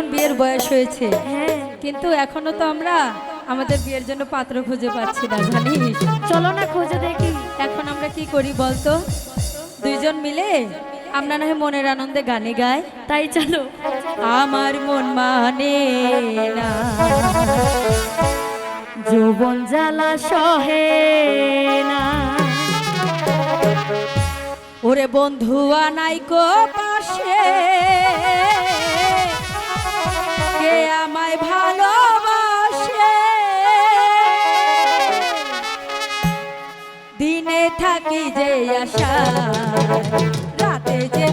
এখন বিয়ের বয়স হয়েছে। হ্যাঁ। কিন্তু এখনও তো আমরা আমাদের বিয়ের জন্য পাত্র খুঁজে পাচ্ছি না জানিস? চলো না খুঁজে দেখি। এখন আমরা কি করি বলতো? দুইজন মিলে আমরা না মনের আনন্দে গানে গাই। তাই চলো। আমার মন মানে না। যৌবন জ্বালা সহে না। ওরে বন্ধু আনাই কো পাশে। আমায় দিনে থাকি যে আশা রাতে যে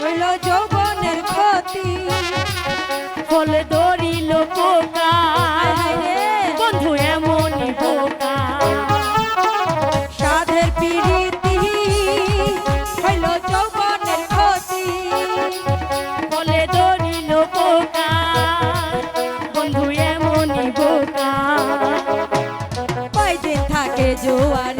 হইল যৌবনের ক্ষতি। ফলে দরিল পোকা। বন্ধু এমনই সাধের পিরিতি হইল যৌবনের ক্ষতি। ফলে দরিল পোকা। বন্ধু এমনই বোকা কয়দিন থাকে জোয়ারে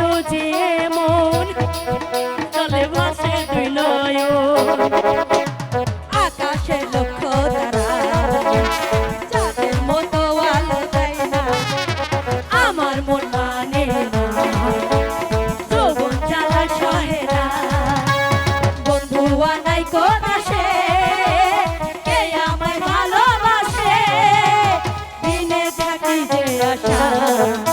কখন আসে? কে আমায় ভালোবাসে? দিনে থাকি যে আশা।